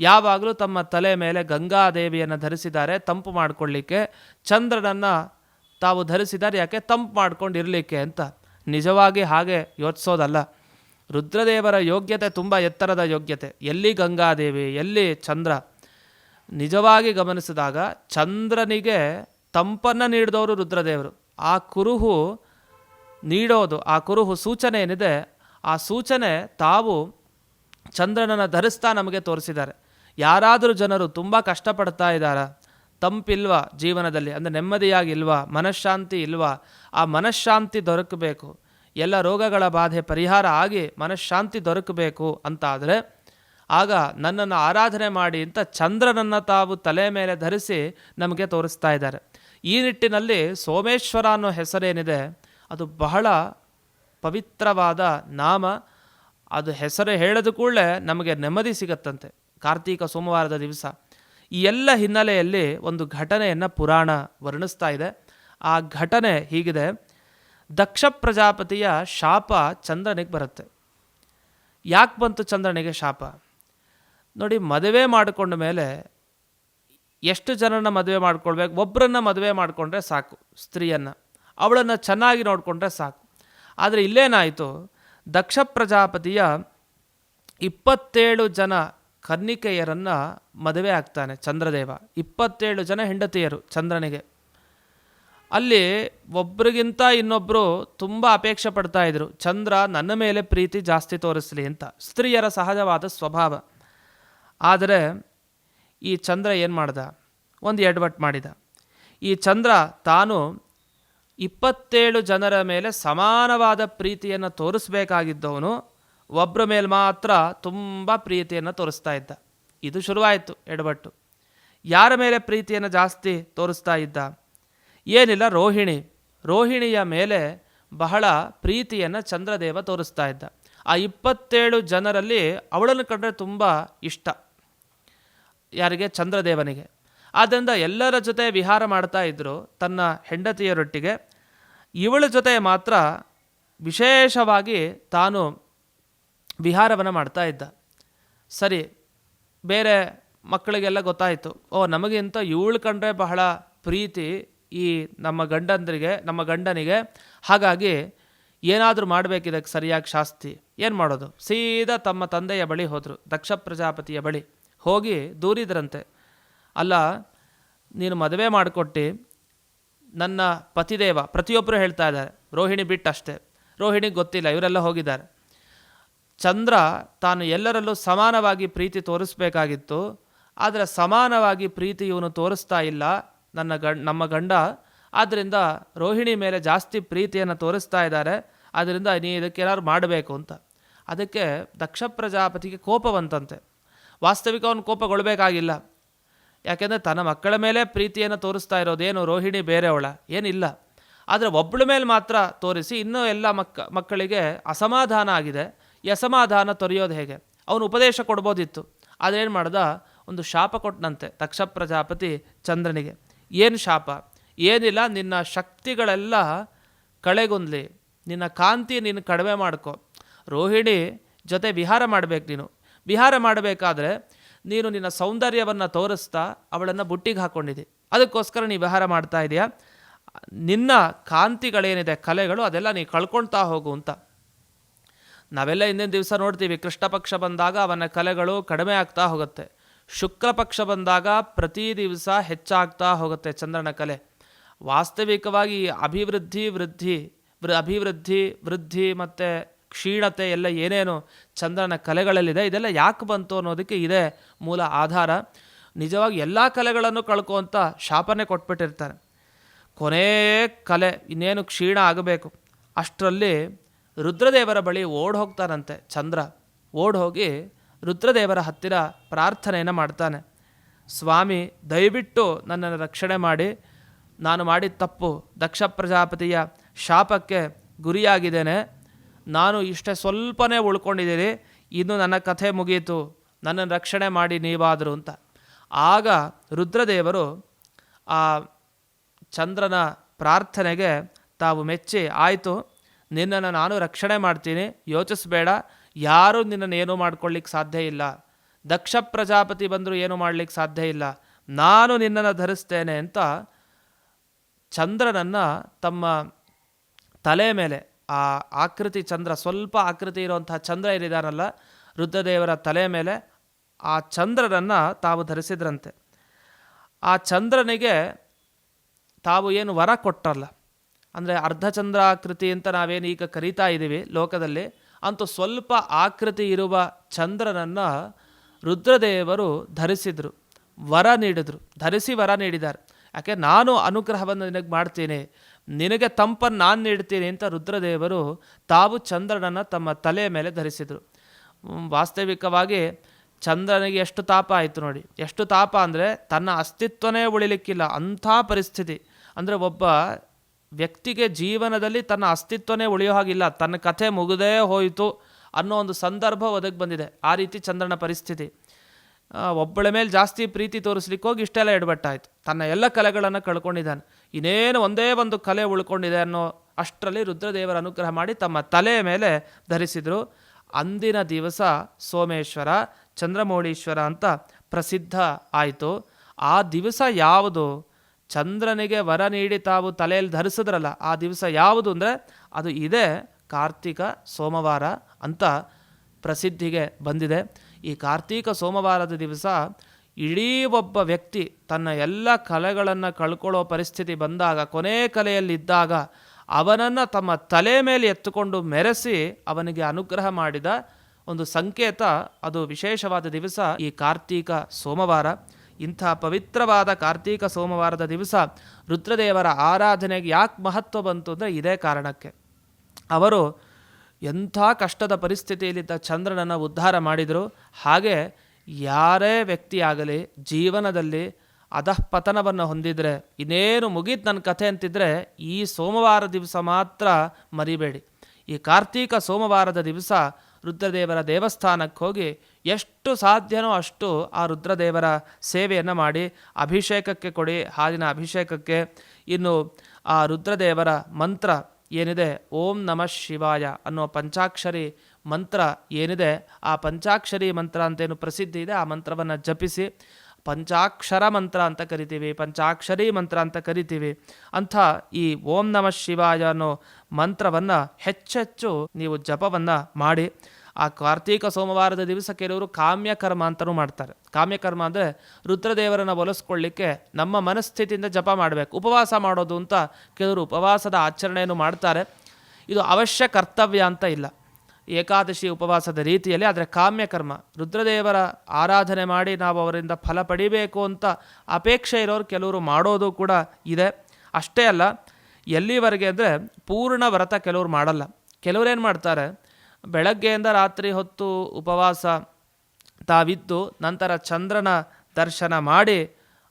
ಯಾವಾಗಲೂ ತಮ್ಮ ತಲೆ ಮೇಲೆ ಗಂಗಾದೇವಿಯನ್ನು ಧರಿಸಿದ್ದಾರೆ, ತಂಪು ಮಾಡಿಕೊಳ್ಳಿಕ್ಕೆ. ಚಂದ್ರನನ್ನು ತಾವು ಧರಿಸಿದ್ದಾರೆ, ಯಾಕೆ? ತಂಪು ಮಾಡ್ಕೊಂಡು ಇರಲಿಕ್ಕೆ ಅಂತ. ನಿಜವಾಗಿ ಹಾಗೆ ಯೋಚಿಸೋದಲ್ಲ. ರುದ್ರದೇವರ ಯೋಗ್ಯತೆ ತುಂಬ ಎತ್ತರದ ಯೋಗ್ಯತೆ. ಎಲ್ಲಿ ಗಂಗಾದೇವಿ, ಎಲ್ಲಿ ಚಂದ್ರ? ನಿಜವಾಗಿ ಗಮನಿಸಿದಾಗ ಚಂದ್ರನಿಗೆ ತಂಪನ್ನು ನೀಡಿದವರು ರುದ್ರದೇವರು. ಆ ಕುರುಹು ನೀಡೋದು, ಆ ಕುರುಹು ಸೂಚನೆ ಏನಿದೆ, ಆ ಸೂಚನೆ ತಾವು ಚಂದ್ರನನ್ನು ಧರಿಸ್ತಾ ನಮಗೆ ತೋರಿಸಿದ್ದಾರೆ. ಯಾರಾದರೂ ಜನರು ತುಂಬ ಕಷ್ಟಪಡ್ತಾ ಇದ್ದಾರಾ? ತಂಪಿಲ್ವಾ ಜೀವನದಲ್ಲಿ? ಅಂದರೆ ನೆಮ್ಮದಿಯಾಗಿಲ್ವಾ ಮನಃಶಾಂತಿ ಇಲ್ವಾ? ಆ ಮನಃಶಾಂತಿ ದೊರಕಬೇಕು. ಎಲ್ಲ ರೋಗಗಳ ಬಾಧೆ ಪರಿಹಾರ ಆಗಿ ಮನಃಶಾಂತಿ ದೊರಕಬೇಕು ಅಂತಾದರೆ, ಆಗ ನನ್ನನ್ನು ಆರಾಧನೆ ಮಾಡಿ ಅಂತ ಚಂದ್ರನನ್ನು ತಾವು ತಲೆ ಮೇಲೆ ಧರಿಸಿ ನಮಗೆ ತೋರಿಸ್ತಾ ಇದ್ದಾರೆ. ಈ ನಿಟ್ಟಿನಲ್ಲಿ ಸೋಮೇಶ್ವರ ಅನ್ನೋ ಹೆಸರೇನಿದೆ, ಅದು ಬಹಳ ಪವಿತ್ರವಾದ ನಾಮ. ಅದು ಹೆಸರು ಹೇಳಿದ ಕೂಡಲೇ ನಮಗೆ ನೆಮ್ಮದಿ ಸಿಗತ್ತಂತೆ. ಕಾರ್ತೀಕ ಸೋಮವಾರದ ದಿವಸ. ಈ ಎಲ್ಲ ಹಿನ್ನೆಲೆಯಲ್ಲಿ ಒಂದು ಘಟನೆಯನ್ನು ಪುರಾಣ ವರ್ಣಿಸ್ತಾ ಇದೆ. ಆ ಘಟನೆ ಹೀಗಿದೆ. ದಕ್ಷ ಪ್ರಜಾಪತಿಯ ಶಾಪ ಚಂದ್ರನಿಗೆ ಬರುತ್ತೆ. ಯಾಕೆ ಬಂತು ಚಂದ್ರನಿಗೆ ಶಾಪ? ನೋಡಿ, ಮದುವೆ ಮಾಡಿಕೊಂಡ ಮೇಲೆ ಎಷ್ಟು ಜನನ ಮದುವೆ ಮಾಡ್ಕೊಳ್ಬೇಕು? ಒಬ್ಬರನ್ನ ಮದುವೆ ಮಾಡಿಕೊಂಡ್ರೆ ಸಾಕು ಸ್ತ್ರೀಯನ್ನು. ಅವಳನ್ನು ಚೆನ್ನಾಗಿ ನೋಡಿಕೊಂಡ್ರೆ ಸಾಕು. ಆದರೆ ಇಲ್ಲೇನಾಯಿತು? ದಕ್ಷ ಪ್ರಜಾಪತಿಯ ಇಪ್ಪತ್ತೇಳು ಜನ ಕನ್ನಿಕೆಯರನ್ನು ಮದುವೆ ಆಗ್ತಾನೆ ಚಂದ್ರದೇವ. ಇಪ್ಪತ್ತೇಳು ಜನ ಹೆಂಡತಿಯರು ಚಂದ್ರನಿಗೆ. ಅಲ್ಲಿ ಒಬ್ರಿಗಿಂತ ಇನ್ನೊಬ್ಬರು ತುಂಬ ಅಪೇಕ್ಷೆ ಪಡ್ತಾ ಇದ್ರು. ಚಂದ್ರ ನನ್ನ ಮೇಲೆ ಪ್ರೀತಿ ಜಾಸ್ತಿ ತೋರಿಸಲಿ ಅಂತ. ಸ್ತ್ರೀಯರ ಸಹಜವಾದ ಸ್ವಭಾವ. ಆದರೆ ಈ ಚಂದ್ರ ಏನು ಮಾಡ್ದ? ಒಂದು ಎಡವಟ್ಟು ಮಾಡಿದ. ಈ ಚಂದ್ರ ತಾನು ಇಪ್ಪತ್ತೇಳು ಜನರ ಮೇಲೆ ಸಮಾನವಾದ ಪ್ರೀತಿಯನ್ನು ತೋರಿಸ್ಬೇಕಾಗಿದ್ದವನು. ಒಬ್ಬರ ಮೇಲೆ ಮಾತ್ರ ತುಂಬ ಪ್ರೀತಿಯನ್ನು ತೋರಿಸ್ತಾ ಇದ್ದ. ಇದು ಶುರುವಾಯಿತು ಎಡಬಟ್ಟು. ಯಾರ ಮೇಲೆ ಪ್ರೀತಿಯನ್ನು ಜಾಸ್ತಿ ತೋರಿಸ್ತಾ ಇದ್ದ? ಏನಿಲ್ಲ, ರೋಹಿಣಿ. ರೋಹಿಣಿಯ ಮೇಲೆ ಬಹಳ ಪ್ರೀತಿಯನ್ನು ಚಂದ್ರದೇವ ತೋರಿಸ್ತಾ ಇದ್ದ. ಆ ಇಪ್ಪತ್ತೇಳು ಜನರಲ್ಲಿ ಅವಳನ್ನು ಕಂಡ್ರೆ ತುಂಬ ಇಷ್ಟ. ಯಾರಿಗೆ? ಚಂದ್ರದೇವನಿಗೆ. ಆದ್ದರಿಂದ ಎಲ್ಲರ ಜೊತೆ ವಿಹಾರ ಮಾಡ್ತಾ ಇದ್ದರು ತನ್ನ ಹೆಂಡತಿಯರೊಟ್ಟಿಗೆ. ಇವಳ ಜೊತೆ ಮಾತ್ರ ವಿಶೇಷವಾಗಿ ತಾನು ವಿಹಾರವನ್ನು ಮಾಡ್ತಾ ಇದ್ದ. ಸರಿ, ಬೇರೆ ಮಕ್ಕಳಿಗೆಲ್ಲ ಗೊತ್ತಾಯಿತು. ಓ, ನಮಗಿಂತ ಇವಳು ಕಂಡ್ರೆ ಬಹಳ ಪ್ರೀತಿ ಈ ನಮ್ಮ ಗಂಡಂದ್ರಿಗೆ, ನಮ್ಮ ಗಂಡನಿಗೆ. ಹಾಗಾಗಿ ಏನಾದರೂ ಮಾಡಬೇಕಿದಕ್ಕೆ ಸರಿಯಾಗಿ ಶಾಸ್ತಿ. ಏನು ಮಾಡೋದು? ಸೀದಾ ತಮ್ಮ ತಂದೆಯ ಬಳಿ ಹೋದರು, ದಕ್ಷ ಪ್ರಜಾಪತಿಯ ಬಳಿ. ಹೋಗಿ ದೂರಿದ್ರಂತೆ. ಅಲ್ಲ, ನೀನು ಮದುವೆ ಮಾಡಿಕೊಟ್ಟು, ನನ್ನ ಪತಿದೇವ ಪ್ರತಿಯೊಬ್ಬರು ಹೇಳ್ತಾ ಇದ್ದಾರೆ. ರೋಹಿಣಿ ಬಿಟ್ಟಷ್ಟೇ. ರೋಹಿಣಿಗೆ ಗೊತ್ತಿಲ್ಲ, ಇವರೆಲ್ಲ ಹೋಗಿದ್ದಾರೆ. ಚಂದ್ರ ತಾನು ಎಲ್ಲರಲ್ಲೂ ಸಮಾನವಾಗಿ ಪ್ರೀತಿ ತೋರಿಸ್ಬೇಕಾಗಿತ್ತು, ಆದರೆ ಸಮಾನವಾಗಿ ಪ್ರೀತಿ ಇವನು ತೋರಿಸ್ತಾ ಇಲ್ಲ ನನ್ನ ಗಂಡ, ನಮ್ಮ ಗಂಡ. ಆದ್ದರಿಂದ ರೋಹಿಣಿ ಮೇಲೆ ಜಾಸ್ತಿ ಪ್ರೀತಿಯನ್ನು ತೋರಿಸ್ತಾ ಇದ್ದಾರೆ. ಆದ್ದರಿಂದ ನೀ ಇದಕ್ಕೆ ಏನಾದ್ರು ಮಾಡಬೇಕು ಅಂತ. ಅದಕ್ಕೆ ದಕ್ಷ ಪ್ರಜಾಪತಿಗೆ ಕೋಪವಂತಂತೆ. ವಾಸ್ತವಿಕ ಅವನು ಕೋಪಗೊಳ್ಬೇಕಾಗಿಲ್ಲ. ಯಾಕೆಂದರೆ ತನ್ನ ಮಕ್ಕಳ ಮೇಲೆ ಪ್ರೀತಿಯನ್ನು ತೋರಿಸ್ತಾ ಇರೋದೇನು ರೋಹಿಣಿ ಬೇರೆಯವಳ? ಏನಿಲ್ಲ. ಆದರೆ ಒಬ್ಬಳ ಮೇಲೆ ಮಾತ್ರ ತೋರಿಸಿ ಇನ್ನೂ ಎಲ್ಲ ಮಕ್ಕ, ಮಕ್ಕಳಿಗೆ ಅಸಮಾಧಾನ ಆಗಿದೆ. ಈ ಅಸಮಾಧಾನ ತೊರೆಯೋದು ಹೇಗೆ? ಅವನು ಉಪದೇಶ ಕೊಡ್ಬೋದಿತ್ತು. ಆದರೆ ಏನು ಮಾಡ್ದ? ಒಂದು ಶಾಪ ಕೊಟ್ಟನಂತೆ ತಕ್ಷ ಪ್ರಜಾಪತಿ ಚಂದ್ರನಿಗೆ. ಏನು ಶಾಪ? ಏನಿಲ್ಲ, ನಿನ್ನ ಶಕ್ತಿಗಳೆಲ್ಲ ಕಳೆಗುಂದ್ಲಿ. ನಿನ್ನ ಕಾಂತಿ ನೀನು ಕಡಿಮೆ ಮಾಡ್ಕೊ. ರೋಹಿಣಿ ಜೊತೆ ವಿಹಾರ ಮಾಡಬೇಕು ನೀನು. ವಿಹಾರ ಮಾಡಬೇಕಾದ್ರೆ ನೀನು ನಿನ್ನ ಸೌಂದರ್ಯವನ್ನು ತೋರಿಸ್ತಾ ಅವಳನ್ನು ಬುಟ್ಟಿಗೆ ಹಾಕ್ಕೊಂಡಿದ್ದಿ ಅದಕ್ಕೋಸ್ಕರ ನೀ ವಿಹಾರ ಮಾಡ್ತಾ ಇದೆಯಾ? ನಿನ್ನ ಕಾಂತಿಗಳೇನಿದೆ, ಕಲೆಗಳು ಅದೆಲ್ಲ ನೀ ಕಳ್ಕೊಳ್ತಾ ಹೋಗು ಅಂತ. ನಾವೆಲ್ಲ ಹಿಂದಿನ ದಿವಸ ನೋಡ್ತೀವಿ ಕೃಷ್ಣ ಪಕ್ಷ ಬಂದಾಗ ಅವನ ಕಲೆಗಳು ಕಡಿಮೆ ಆಗ್ತಾ ಹೋಗುತ್ತೆ. ಶುಕ್ಲ ಪಕ್ಷ ಬಂದಾಗ ಪ್ರತಿ ದಿವಸ ಹೆಚ್ಚಾಗ್ತಾ ಹೋಗುತ್ತೆ ಚಂದ್ರನ ಕಲೆ. ವಾಸ್ತವಿಕವಾಗಿ ಅಭಿವೃದ್ಧಿ, ವೃದ್ಧಿ, ವೃ, ಅಭಿವೃದ್ಧಿ, ವೃದ್ಧಿ ಮತ್ತು ಕ್ಷೀಣತೆ ಎಲ್ಲ ಏನೇನು ಚಂದ್ರನ ಕಲೆಗಳಲ್ಲಿದೆ, ಇದೆಲ್ಲ ಯಾಕೆ ಬಂತು ಅನ್ನೋದಕ್ಕೆ ಇದೇ ಮೂಲ ಆಧಾರ. ನಿಜವಾಗಿ ಎಲ್ಲ ಕಲೆಗಳನ್ನು ಕಳ್ಕೊ ಅಂತ ಶಾಪನೆ ಕೊಟ್ಬಿಟ್ಟಿರ್ತಾರೆ. ಕೊನೆಯ ಕಲೆ ಇನ್ನೇನು ಕ್ಷೀಣ ಆಗಬೇಕು. ಅಷ್ಟರಲ್ಲಿ ರುದ್ರದೇವರ ಬಳಿ ಓಡ್ ಹೋಗ್ತಾನಂತೆ ಚಂದ್ರ. ಓಡ್ ಹೋಗಿ ರುದ್ರದೇವರ ಹತ್ತಿರ ಪ್ರಾರ್ಥನೆಯನ್ನು ಮಾಡ್ತಾನೆ. ಸ್ವಾಮಿ, ದಯವಿಟ್ಟು ನನ್ನನ್ನು ರಕ್ಷಣೆ ಮಾಡಿ. ನಾನು ಮಾಡಿದ ತಪ್ಪು ದಕ್ಷ ಪ್ರಜಾಪತಿಯ ಶಾಪಕ್ಕೆ ಗುರಿಯಾಗಿದ್ದೇನೆ. ನಾನು ಇಷ್ಟೇ ಸ್ವಲ್ಪನೇ ಉಳ್ಕೊಂಡಿದ್ದೀನಿ. ಇನ್ನು ನನ್ನ ಕಥೆ ಮುಗೀತು. ನನ್ನನ್ನು ರಕ್ಷಣೆ ಮಾಡಿ ನೀವಾದರು ಅಂತ. ಆಗ ರುದ್ರದೇವರು ಆ ಚಂದ್ರನ ಪ್ರಾರ್ಥನೆಗೆ ತಾವು ಮೆಚ್ಚಿ, ಆಯಿತು ನಿನ್ನನ್ನು ನಾನು ರಕ್ಷಣೆ ಮಾಡ್ತೀನಿ. ಯೋಚಿಸ್ಬೇಡ. ಯಾರೂ ನಿನ್ನನ್ನು ಏನೂ ಮಾಡ್ಕೊಳ್ಳಿಕ್ಕೆ ಸಾಧ್ಯ ಇಲ್ಲ. ದಕ್ಷ ಪ್ರಜಾಪತಿ ಬಂದರೂ ಏನೂ ಮಾಡಲಿಕ್ಕೆ ಸಾಧ್ಯ ಇಲ್ಲ. ನಾನು ನಿನ್ನನ್ನು ಧರಿಸ್ತೇನೆ ಅಂತ ಚಂದ್ರನನ್ನು ತಮ್ಮ ತಲೆ ಮೇಲೆ, ಆ ಆಕೃತಿ ಚಂದ್ರ, ಸ್ವಲ್ಪ ಆಕೃತಿ ಇರುವಂತಹ ಚಂದ್ರ ಏನಿದಾನಲ್ಲ, ರುದ್ರದೇವರ ತಲೆ ಮೇಲೆ ಆ ಚಂದ್ರನನ್ನು ತಾವು ಧರಿಸಿದ್ರಂತೆ. ಆ ಚಂದ್ರನಿಗೆ ತಾವು ಏನು ವರ ಕೊಟ್ಟರಲ್ಲ. ಅಂದರೆ ಅರ್ಧಚಂದ್ರಾಕೃತಿ ಅಂತ ನಾವೇನು ಈಗ ಕರೀತಾ ಇದ್ದೀವಿ ಲೋಕದಲ್ಲಿ, ಅಂತೂ ಸ್ವಲ್ಪ ಆಕೃತಿ ಇರುವ ಚಂದ್ರನನ್ನು ರುದ್ರದೇವರು ಧರಿಸಿದರು, ವರ ನೀಡಿದರು, ಧರಿಸಿ ವರ ನೀಡಿದ್ದಾರೆ. ಯಾಕೆ, ನಾನು ಅನುಗ್ರಹವನ್ನು ನಿನಗೆ ಮಾಡ್ತೀನಿ, ನಿನಗೆ ತಂಪನ್ನು ನಾನು ನೀಡ್ತೀನಿ ಅಂತ ರುದ್ರದೇವರು ತಾವು ಚಂದ್ರನನ್ನು ತಮ್ಮ ತಲೆಯ ಮೇಲೆ ಧರಿಸಿದರು. ವಾಸ್ತವಿಕವಾಗಿ ಚಂದ್ರನಿಗೆ ಎಷ್ಟು ತಾಪ ಆಯಿತು ನೋಡಿ. ಎಷ್ಟು ತಾಪ ಅಂದರೆ ತನ್ನ ಅಸ್ತಿತ್ವನೇ ಉಳಿಲಿಕ್ಕಿಲ್ಲ, ಅಂಥ ಪರಿಸ್ಥಿತಿ. ಅಂದರೆ ಒಬ್ಬ ವ್ಯಕ್ತಿಗೆ ಜೀವನದಲ್ಲಿ ತನ್ನ ಅಸ್ತಿತ್ವನೇ ಉಳಿಯೋ ಹಾಗಿಲ್ಲ. ತನ್ನ ಕಥೆ ಮುಗಿದೇ ಹೋಯಿತು ಅನ್ನೋ ಒಂದು ಸಂದರ್ಭ ಒದಗಿ ಬಂದಿದೆ. ಆ ರೀತಿ ಚಂದ್ರನ ಪರಿಸ್ಥಿತಿ. ಒಬ್ಬಳ ಮೇಲೆ ಜಾಸ್ತಿ ಪ್ರೀತಿ ತೋರಿಸ್ಲಿಕ್ಕೆ ಹೋಗಿ ಇಷ್ಟೆಲ್ಲ ಎಡಬಟ್ಟಾಯಿತು. ತನ್ನ ಎಲ್ಲ ಕಲೆಗಳನ್ನು ಕಳ್ಕೊಂಡಿದ್ದಾನೆ. ಇನ್ನೇನು ಒಂದೇ ಒಂದು ಕಲೆ ಉಳ್ಕೊಂಡಿದೆ ಅನ್ನೋ ಅಷ್ಟರಲ್ಲಿ ರುದ್ರದೇವರ ಅನುಗ್ರಹ ಮಾಡಿ ತಮ್ಮ ತಲೆಯ ಮೇಲೆ ಧರಿಸಿದರು. ಅಂದಿನ ದಿವಸ ಸೋಮೇಶ್ವರ, ಚಂದ್ರಮೌಳೀಶ್ವರ ಅಂತ ಪ್ರಸಿದ್ಧ ಆಯಿತು. ಆ ದಿವಸ ಯಾವುದು? ಚಂದ್ರನಿಗೆ ವರ ನೀಡಿ ತಾವು ತಲೆಯಲ್ಲಿ ಧರಿಸಿದ್ರಲ್ಲ, ಆ ದಿವಸ ಯಾವುದು ಅಂದರೆ ಅದು ಇದೇ ಕಾರ್ತಿಕ ಸೋಮವಾರ ಅಂತ ಪ್ರಸಿದ್ಧಿಗೆ ಬಂದಿದೆ. ಈ ಕಾರ್ತೀಕ ಸೋಮವಾರದ ದಿವಸ ಇಡೀ ಒಬ್ಬ ವ್ಯಕ್ತಿ ತನ್ನ ಎಲ್ಲ ಕಲೆಗಳನ್ನು ಕಳ್ಕೊಳ್ಳೋ ಪರಿಸ್ಥಿತಿ ಬಂದಾಗ, ಕೊನೆ ಕಲೆಯಲ್ಲಿದ್ದಾಗ ಅವನನ್ನು ತಮ್ಮ ತಲೆ ಮೇಲೆ ಎತ್ತುಕೊಂಡು ಮೆರೆಸಿ ಅವನಿಗೆ ಅನುಗ್ರಹ ಮಾಡಿದ ಒಂದು ಸಂಕೇತ. ಅದು ವಿಶೇಷವಾದ ದಿವಸ ಈ ಕಾರ್ತೀಕ ಸೋಮವಾರ. ಇಂಥ ಪವಿತ್ರವಾದ ಕಾರ್ತೀಕ ಸೋಮವಾರದ ದಿವಸ ರುದ್ರದೇವರ ಆರಾಧನೆಗೆ ಯಾಕೆ ಮಹತ್ವ ಬಂತು ಅಂದರೆ ಇದೇ ಕಾರಣಕ್ಕೆ. ಅವರು ಎಂಥ ಕಷ್ಟದ ಪರಿಸ್ಥಿತಿಯಲ್ಲಿದ್ದ ಚಂದ್ರನನ್ನು ಉದ್ಧಾರ ಮಾಡಿದರು. ಹಾಗೆ ಯಾರೇ ವ್ಯಕ್ತಿಯಾಗಲಿ, ಜೀವನದಲ್ಲಿ ಅಧಃಪತನವನ್ನು ಹೊಂದಿದರೆ, ಇನ್ನೇನು ಮುಗೀತು ನನ್ನ ಕಥೆ ಅಂತಿದ್ರೆ ಈ ಸೋಮವಾರ ದಿವಸ ಮಾತ್ರ ಮರಿಬೇಡಿ. ಈ ಕಾರ್ತೀಕ ಸೋಮವಾರದ ದಿವಸ ರುದ್ರದೇವರ ದೇವಸ್ಥಾನಕ್ಕೆ ಹೋಗಿ ಎಷ್ಟು ಸಾಧ್ಯನೋ ಅಷ್ಟು ಆ ರುದ್ರದೇವರ ಸೇವೆಯನ್ನು ಮಾಡಿ ಅಭಿಷೇಕಕ್ಕೆ ಕೊಡಿ, ಹಾಲಿನ ಅಭಿಷೇಕಕ್ಕೆ. ಇನ್ನು ಆ ರುದ್ರದೇವರ ಮಂತ್ರ ಏನಿದೆ? ಓಂ ನಮಃ ಶಿವಾಯ ಅನ್ನೋ ಪಂಚಾಕ್ಷರಿ ಮಂತ್ರ ಏನಿದೆ? ಆ ಪಂಚಾಕ್ಷರಿ ಮಂತ್ರ ಅಂತೇನು ಪ್ರಸಿದ್ಧಿ ಇದೆ? ಆ ಮಂತ್ರವನ್ನು ಜಪಿಸಿ ಪಂಚಾಕ್ಷರ ಮಂತ್ರ ಅಂತ ಕರಿತೀವಿ, ಪಂಚಾಕ್ಷರಿ ಮಂತ್ರ ಅಂತ ಕರಿತೀವಿ. ಅಂಥ ಈ ಓಂ ನಮಃ ಶಿವಾಯ ಅನ್ನೋ ಮಂತ್ರವನ್ನು ಹೆಚ್ಚೆಚ್ಚು ನೀವು ಜಪವನ್ನು ಮಾಡಿ. ಆ ಕಾರ್ತೀಕ ಸೋಮವಾರದ ದಿವಸ ಕೆಲವರು ಕಾಮ್ಯಕರ್ಮ ಅಂತಲೂ ಮಾಡ್ತಾರೆ. ಕಾಮ್ಯಕರ್ಮ ಅಂದರೆ ರುದ್ರದೇವರನ್ನು ಒಲಿಸ್ಕೊಳ್ಳಿಕ್ಕೆ ನಮ್ಮ ಮನಸ್ಥಿತಿಯಿಂದ ಜಪ ಮಾಡಬೇಕು, ಉಪವಾಸ ಮಾಡೋದು ಅಂತ ಕೆಲವರು ಉಪವಾಸದ ಆಚರಣೆಯನ್ನು ಮಾಡ್ತಾರೆ. ಇದು ಅವಶ್ಯ ಕರ್ತವ್ಯ ಅಂತ ಇಲ್ಲ. ಏಕಾದಶಿ ಉಪವಾಸದ ರೀತಿಯಲ್ಲಿ ಆದರೆ ಕಾಮ್ಯಕರ್ಮ. ರುದ್ರದೇವರ ಆರಾಧನೆ ಮಾಡಿ ನಾವು ಅವರಿಂದ ಫಲ ಪಡಿಬೇಕು ಅಂತ ಅಪೇಕ್ಷೆ ಇರೋರು ಕೆಲವರು ಮಾಡೋದು ಕೂಡ ಇದೆ. ಅಷ್ಟೇ ಅಲ್ಲ, ಎಲ್ಲಿವರೆಗೆ ಅಂದರೆ ಪೂರ್ಣ ವ್ರತ ಕೆಲವರು ಮಾಡಲ್ಲ. ಕೆಲವ್ರೇನು ಮಾಡ್ತಾರೆ, ಬೆಳಗ್ಗೆಯಿಂದ ರಾತ್ರಿ ಹೊತ್ತು ಉಪವಾಸ ತಾವಿದ್ದು, ನಂತರ ಚಂದ್ರನ ದರ್ಶನ ಮಾಡಿ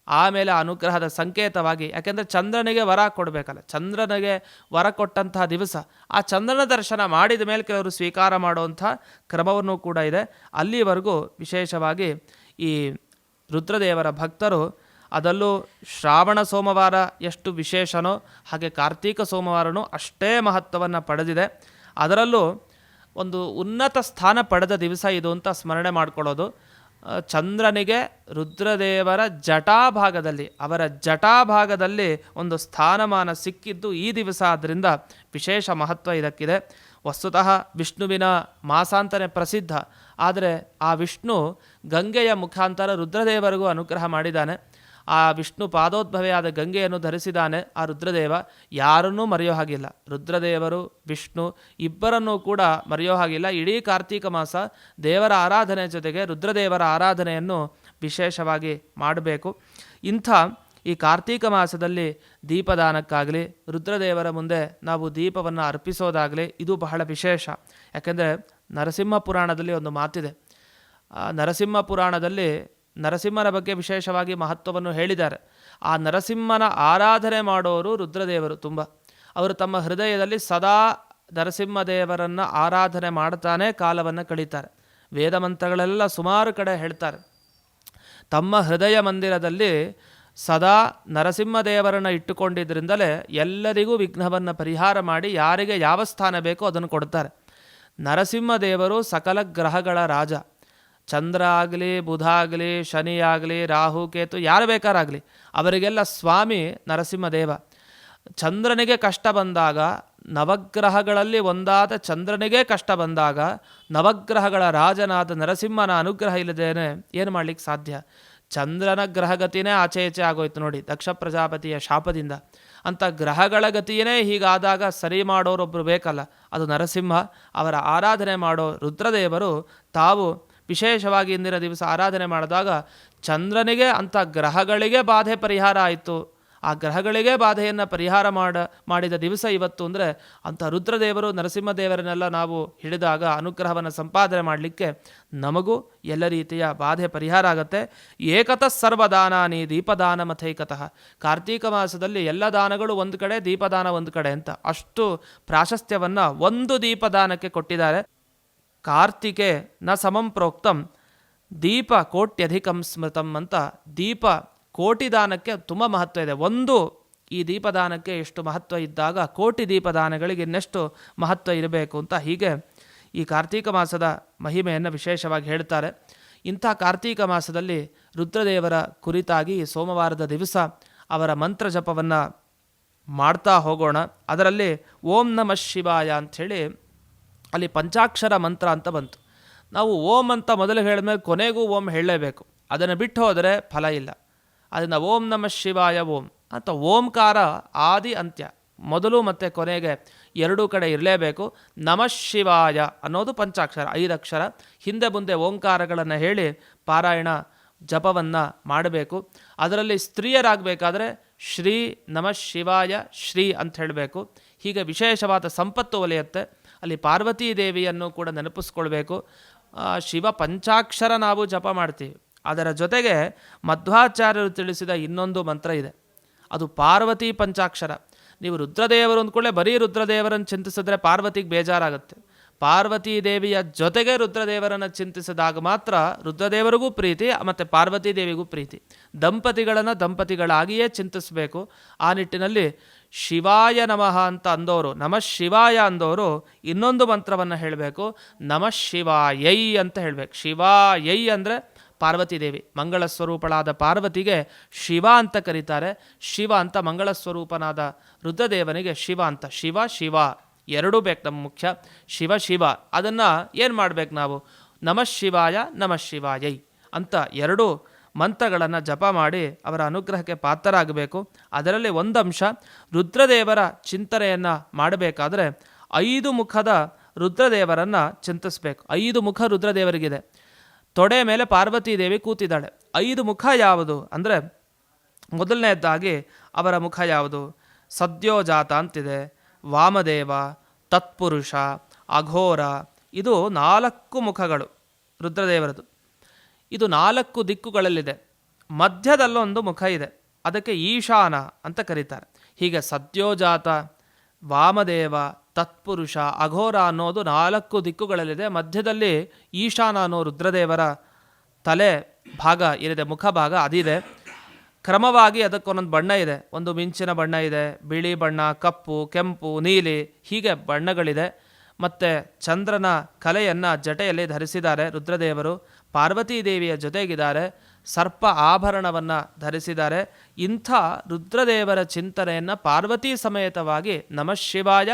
ಆಮೇಲೆ ಅನುಗ್ರಹದ ಸಂಕೇತವಾಗಿ, ಯಾಕೆಂದರೆ ಚಂದ್ರನಿಗೆ ವರ ಕೊಡಬೇಕಲ್ಲ. ಚಂದ್ರನಿಗೆ ವರ ಕೊಟ್ಟಂತಹ ದಿವಸ, ಆ ಚಂದ್ರನ ದರ್ಶನ ಮಾಡಿದ ಮೇಲೆ ಕೆಲವರು ಸ್ವೀಕಾರ ಮಾಡುವಂಥ ಕ್ರಮವನ್ನು ಕೂಡ ಇದೆ. ಅಲ್ಲಿವರೆಗೂ ವಿಶೇಷವಾಗಿ ಈ ರುದ್ರದೇವರ ಭಕ್ತರು ಅದರಲ್ಲೂ ಶ್ರಾವಣ ಸೋಮವಾರ ಎಷ್ಟು ವಿಶೇಷನೋ, ಹಾಗೆ ಕಾರ್ತೀಕ ಸೋಮವಾರನೂ ಅಷ್ಟೇ ಮಹತ್ವವನ್ನು ಪಡೆದಿದೆ. ಅದರಲ್ಲೂ ಒಂದು ಉನ್ನತ ಸ್ಥಾನ ಪಡೆದ ದಿವಸ ಇದು ಅಂತ ಸ್ಮರಣೆ ಮಾಡ್ಕೊಳ್ಳೋದು. ಚಂದ್ರನಿಗೆ ರುದ್ರದೇವರ ಜಟಾಭಾಗದಲ್ಲಿ, ಅವರ ಜಟಾಭಾಗದಲ್ಲಿ ಒಂದು ಸ್ಥಾನಮಾನ ಸಿಕ್ಕಿದ್ದು ಈ ದಿವಸ. ಆದ್ದರಿಂದ ವಿಶೇಷ ಮಹತ್ವ ಇದಕ್ಕಿದೆ. ವಸ್ತುತಃ ವಿಷ್ಣುವಿನ ಮಾಸಾಂತನೇ ಪ್ರಸಿದ್ಧ. ಆದರೆ ಆ ವಿಷ್ಣು ಗಂಗೆಯ ಮುಖಾಂತರ ರುದ್ರದೇವರಿಗೂ ಅನುಗ್ರಹ ಮಾಡಿದ್ದಾನೆ. ಆ ವಿಷ್ಣು ಪಾದೋದ್ಭವೆಯಾದ ಗಂಗೆಯನ್ನು ಧರಿಸಿದಾನೆ ಆ ರುದ್ರದೇವ. ಯಾರನ್ನೂ ಮರೆಯೋ ಹಾಗಿಲ್ಲ. ರುದ್ರದೇವರು, ವಿಷ್ಣು ಇಬ್ಬರನ್ನೂ ಕೂಡ ಮರೆಯೋ ಹಾಗಿಲ್ಲ. ಇಡೀ ಕಾರ್ತೀಕ ಮಾಸ ದೇವರ ಆರಾಧನೆ ಜೊತೆಗೆ ರುದ್ರದೇವರ ಆರಾಧನೆಯನ್ನು ವಿಶೇಷವಾಗಿ ಮಾಡಬೇಕು. ಇಂಥ ಈ ಕಾರ್ತೀಕ ಮಾಸದಲ್ಲಿ ದೀಪದಾನಕ್ಕಾಗಲಿ, ರುದ್ರದೇವರ ಮುಂದೆ ನಾವು ದೀಪವನ್ನು ಅರ್ಪಿಸೋದಾಗಲಿ ಇದು ಬಹಳ ವಿಶೇಷ. ಯಾಕೆಂದರೆ ನರಸಿಂಹ ಪುರಾಣದಲ್ಲಿ ಒಂದು ಮಾತಿದೆ. ನರಸಿಂಹ ಪುರಾಣದಲ್ಲಿ ನರಸಿಂಹನ ಬಗ್ಗೆ ವಿಶೇಷವಾಗಿ ಮಹತ್ವವನ್ನು ಹೇಳಿದ್ದಾರೆ. ಆ ನರಸಿಂಹನ ಆರಾಧನೆ ಮಾಡೋರು ರುದ್ರದೇವರು ತುಂಬ. ಅವರು ತಮ್ಮ ಹೃದಯದಲ್ಲಿ ಸದಾ ನರಸಿಂಹದೇವರನ್ನು ಆರಾಧನೆ ಮಾಡ್ತಾನೆ ಕಾಲವನ್ನು ಕಳೀತಾರೆ. ವೇದ ಮಂತ್ರಗಳೆಲ್ಲ ಸುಮಾರು ಕಡೆ ಹೇಳ್ತಾರೆ. ತಮ್ಮ ಹೃದಯ ಮಂದಿರದಲ್ಲಿ ಸದಾ ನರಸಿಂಹದೇವರನ್ನು ಇಟ್ಟುಕೊಂಡಿದ್ದರಿಂದಲೇ ಎಲ್ಲರಿಗೂ ವಿಘ್ನವನ್ನು ಪರಿಹಾರ ಮಾಡಿ ಯಾರಿಗೆ ಯಾವ ಸ್ಥಾನ ಬೇಕೋ ಅದನ್ನು ಕೊಡ್ತಾರೆ. ನರಸಿಂಹದೇವರು ಸಕಲ ಗ್ರಹಗಳ ರಾಜ. ಚಂದ್ರ ಆಗಲಿ, ಬುಧ ಆಗಲಿ, ಶನಿ ಆಗಲಿ, ರಾಹು, ಕೇತು, ಯಾರು ಬೇಕಾರಾಗಲಿ, ಅವರಿಗೆಲ್ಲ ಸ್ವಾಮಿ ನರಸಿಂಹದೇವ. ಚಂದ್ರನಿಗೆ ಕಷ್ಟ ಬಂದಾಗ, ನವಗ್ರಹಗಳಲ್ಲಿ ಒಂದಾದ ಚಂದ್ರನಿಗೆ ಕಷ್ಟ ಬಂದಾಗ, ನವಗ್ರಹಗಳ ರಾಜನಾದ ನರಸಿಂಹನ ಅನುಗ್ರಹ ಇಲ್ಲದೇನೆ ಏನು ಮಾಡಲಿಕ್ಕೆ ಸಾಧ್ಯ? ಚಂದ್ರನ ಗ್ರಹಗತಿನೇ ಆಚೆ ಈಚೆ ಆಗೋಯ್ತು ನೋಡಿ, ದಕ್ಷ ಪ್ರಜಾಪತಿಯ ಶಾಪದಿಂದ. ಅಂಥ ಗ್ರಹಗಳ ಗತಿಯೇ ಹೀಗಾದಾಗ ಸರಿ ಮಾಡೋರೊಬ್ಬರು ಬೇಕಲ್ಲ, ಅದು ನರಸಿಂಹ. ಅವರ ಆರಾಧನೆ ಮಾಡೋ ರುದ್ರದೇವರು ತಾವು ವಿಶೇಷವಾಗಿ ಇಂದಿನ ದಿವಸ ಆರಾಧನೆ ಮಾಡಿದಾಗ ಚಂದ್ರನಿಗೆ ಅಂಥ ಗ್ರಹಗಳಿಗೆ ಬಾಧೆ ಪರಿಹಾರ ಆಯಿತು. ಆ ಗ್ರಹಗಳಿಗೆ ಬಾಧೆಯನ್ನು ಪರಿಹಾರ ಮಾಡ, ಮಾಡಿದ ದಿವಸ ಇವತ್ತು ಅಂದರೆ ಅಂಥ ರುದ್ರದೇವರು, ನರಸಿಂಹದೇವರನ್ನೆಲ್ಲ ನಾವು ಹಿಡಿದಾಗ ಅನುಗ್ರಹವನ್ನು ಸಂಪಾದನೆ ಮಾಡಲಿಕ್ಕೆ ನಮಗೂ ಎಲ್ಲ ರೀತಿಯ ಬಾಧೆ ಪರಿಹಾರ ಆಗುತ್ತೆ. ಏಕತಃ ಸರ್ವದಾನಾನಿ ದೀಪದಾನ ಮಥೈಕತಃ ಕಾರ್ತೀಕ ಮಾಸದಲ್ಲಿ ಎಲ್ಲ ದಾನಗಳು ಒಂದು ಕಡೆ, ದೀಪದಾನ ಒಂದು ಕಡೆ ಅಂತ ಅಷ್ಟು ಪ್ರಾಶಸ್ತ್ಯವನ್ನು ಒಂದು ದೀಪದಾನಕ್ಕೆ ಕೊಟ್ಟಿದ್ದಾರೆ. ಕಾರ್ತಿಕೆ ನ ಸಮಂ ಪ್ರೋಕ್ತಂ, ದೀಪ ಕೋಟ್ಯಧಿಕಂ ಸ್ಮೃತಂ ಅಂತ ದೀಪ ಕೋಟಿದಾನಕ್ಕೆ ತುಂಬ ಮಹತ್ವ ಇದೆ. ಒಂದು ಈ ದೀಪದಾನಕ್ಕೆ ಎಷ್ಟು ಮಹತ್ವ ಇದ್ದಾಗ ಕೋಟಿ ದೀಪದಾನಗಳಿಗೆ ಇನ್ನೆಷ್ಟು ಮಹತ್ವ ಇರಬೇಕು ಅಂತ ಹೀಗೆ ಈ ಕಾರ್ತೀಕ ಮಾಸದ ಮಹಿಮೆಯನ್ನು ವಿಶೇಷವಾಗಿ ಹೇಳ್ತಾರೆ. ಇಂಥ ಕಾರ್ತೀಕ ಮಾಸದಲ್ಲಿ ರುದ್ರದೇವರ ಕುರಿತಾಗಿ ಸೋಮವಾರದ ದಿವಸ ಅವರ ಮಂತ್ರ ಜಪವನ್ನು ಮಾಡ್ತಾ ಹೋಗೋಣ. ಅದರಲ್ಲಿ ಓಂ ನಮಃ ಶಿವಾಯ ಅಂಥೇಳಿ ಅಲ್ಲಿ ಪಂಚಾಕ್ಷರ ಮಂತ್ರ ಅಂತ ಬಂತು. ನಾವು ಓಂ ಅಂತ ಮೊದಲು ಹೇಳಿದ್ಮೇಲೆ ಕೊನೆಗೂ ಓಂ ಹೇಳಲೇಬೇಕು. ಅದನ್ನು ಬಿಟ್ಟು ಹೋದರೆ ಫಲ ಇಲ್ಲ. ಅದನ್ನು ಓಂ ನಮಃ ಶಿವಾಯ ಓಂ ಅಂತ ಓಂಕಾರ ಆದಿ ಅಂತ್ಯ. ಮೊದಲು ಮತ್ತು ಕೊನೆಗೆ ಎರಡೂ ಕಡೆ ಇರಲೇಬೇಕು. ನಮಃ ಶಿವಾಯ ಅನ್ನೋದು ಪಂಚಾಕ್ಷರ ಐದು ಅಕ್ಷರ ಹಿಂದೆ ಮುಂದೆ ಓಂಕಾರಗಳನ್ನು ಹೇಳಿ ಪಾರಾಯಣ ಜಪವನ್ನು ಮಾಡಬೇಕು. ಅದರಲ್ಲಿ ಸ್ತ್ರೀಯರಾಗಬೇಕಾದ್ರೆ ಶ್ರೀ ನಮಃ ಶಿವಾಯ ಶ್ರೀ ಅಂತ ಹೇಳಬೇಕು. ಹೀಗೆ ವಿಶೇಷವಾದ ಸಂಪತ್ತು ಒಲೆಯುತ್ತೆ. ಅಲ್ಲಿ ಪಾರ್ವತೀ ದೇವಿಯನ್ನು ಕೂಡ ನೆನಪಿಸ್ಕೊಳ್ಬೇಕು. ಶಿವ ಪಂಚಾಕ್ಷರ ನಾವು ಜಪ ಮಾಡ್ತೀವಿ. ಅದರ ಜೊತೆಗೆ ಮಧ್ವಾಚಾರ್ಯರು ತಿಳಿಸಿದ ಇನ್ನೊಂದು ಮಂತ್ರ ಇದೆ. ಅದು ಪಾರ್ವತಿ ಪಂಚಾಕ್ಷರ. ನೀವು ರುದ್ರದೇವರು ಅಂದ್ಕೊಳ್ಳೆ ಬರೀ ರುದ್ರದೇವರನ್ನು ಚಿಂತಿಸಿದ್ರೆ ಪಾರ್ವತಿಗೆ ಬೇಜಾರಾಗುತ್ತೆ. ಪಾರ್ವತೀ ದೇವಿಯ ಜೊತೆಗೆ ರುದ್ರದೇವರನ್ನು ಚಿಂತಿಸಿದಾಗ ಮಾತ್ರ ರುದ್ರದೇವರಿಗೂ ಪ್ರೀತಿ, ಮತ್ತು ಪಾರ್ವತೀ ದೇವಿಗೂ ಪ್ರೀತಿ. ದಂಪತಿಗಳನ್ನು ದಂಪತಿಗಳಾಗಿಯೇ ಚಿಂತಿಸಬೇಕು. ಆ ನಿಟ್ಟಿನಲ್ಲಿ ಶಿವಾಯ ನಮಃ ಅಂತ ಅಂದವರು ನಮಃ ಶಿವಾಯ ಅಂದವರು ಇನ್ನೊಂದು ಮಂತ್ರವನ್ನು ಹೇಳಬೇಕು. ನಮಃ ಶಿವಾಯೈ ಅಂತ ಹೇಳಬೇಕು. ಶಿವಾಯೈ ಅಂದರೆ ಪಾರ್ವತಿ ದೇವಿ. ಮಂಗಳ ಸ್ವರೂಪಳಾದ ಪಾರ್ವತಿಗೆ ಶಿವ ಅಂತ ಕರೀತಾರೆ. ಶಿವ ಅಂತ ಮಂಗಳ ಸ್ವರೂಪನಾದ ರುದ್ರದೇವನಿಗೆ ಶಿವ ಅಂತ. ಶಿವ ಶಿವ. ಎರಡೂ ಬೇಕು ನಮ್ಮ ಮುಖ್ಯ. ಶಿವ ಶಿವ. ಅದನ್ನು ಏನು ಮಾಡಬೇಕು ನಾವು? ನಮಃ ಶಿವಾಯ, ನಮಃ ಶಿವಾಯೈ ಅಂತ ಎರಡೂ ಮಂತ್ರಗಳನ್ನು ಜಪ ಮಾಡಿ ಅವರ ಅನುಗ್ರಹಕ್ಕೆ ಪಾತ್ರರಾಗಬೇಕು. ಅದರಲ್ಲಿ ಒಂದು ಅಂಶ ರುದ್ರದೇವರ ಚಿಂತನೆಯನ್ನು ಮಾಡಬೇಕಾದ್ರೆ ಐದು ಮುಖದ ರುದ್ರದೇವರನ್ನು ಚಿಂತಿಸಬೇಕು. ಐದು ಮುಖ ರುದ್ರದೇವರಿಗಿದೆ. ತೊಡೆ ಮೇಲೆ ಪಾರ್ವತೀ ದೇವಿ ಕೂತಿದ್ದಾಳೆ. ಐದು ಮುಖ ಯಾವುದು ಅಂದರೆ ಮೊದಲನೇದಾಗಿ ಅವರ ಮುಖ ಯಾವುದು? ಸದ್ಯೋಜಾತ ಅಂತಿದೆ, ವಾಮದೇವ, ತತ್ಪುರುಷ, ಅಘೋರ, ಇದು ನಾಲ್ಕು ಮುಖಗಳು ರುದ್ರದೇವರದು ಇದು ನಾಲ್ಕು ದಿಕ್ಕುಗಳಲ್ಲಿದೆ. ಮಧ್ಯದಲ್ಲೊಂದು ಮುಖ ಇದೆ. ಅದಕ್ಕೆ ಈಶಾನ ಅಂತ ಕರೀತಾರೆ. ಹೀಗೆ ಸದ್ಯೋಜಾತ, ವಾಮದೇವ, ತತ್ಪುರುಷ, ಅಘೋರ ಅನ್ನೋದು ನಾಲ್ಕು ದಿಕ್ಕುಗಳಲ್ಲಿದೆ. ಮಧ್ಯದಲ್ಲಿ ಈಶಾನ ಅನ್ನೋ ರುದ್ರದೇವರ ತಲೆ ಭಾಗ ಏನಿದೆ ಮುಖ ಭಾಗ ಅದಿದೆ. ಕ್ರಮವಾಗಿ ಅದಕ್ಕೊಂದೊಂದು ಬಣ್ಣ ಇದೆ. ಒಂದು ಮಿಂಚಿನ ಬಣ್ಣ ಇದೆ, ಬಿಳಿ ಬಣ್ಣ, ಕಪ್ಪು, ಕೆಂಪು, ನೀಲಿ, ಹೀಗೆ ಬಣ್ಣಗಳಿದೆ. ಮತ್ತು ಚಂದ್ರನ ಕಲೆಯನ್ನು ಜಟೆಯಲ್ಲಿ ಧರಿಸಿದ್ದಾರೆ ರುದ್ರದೇವರು. ಪಾರ್ವತೀ ದೇವಿಯ ಜೊತೆಗಿದ್ದಾರೆ, ಸರ್ಪ ಆಭರಣವನ್ನು ಧರಿಸಿದ್ದಾರೆ. ಇಂಥ ರುದ್ರದೇವರ ಚಿಂತನೆಯನ್ನು ಪಾರ್ವತಿ ಸಮೇತವಾಗಿ ನಮಃ ಶಿವಾಯ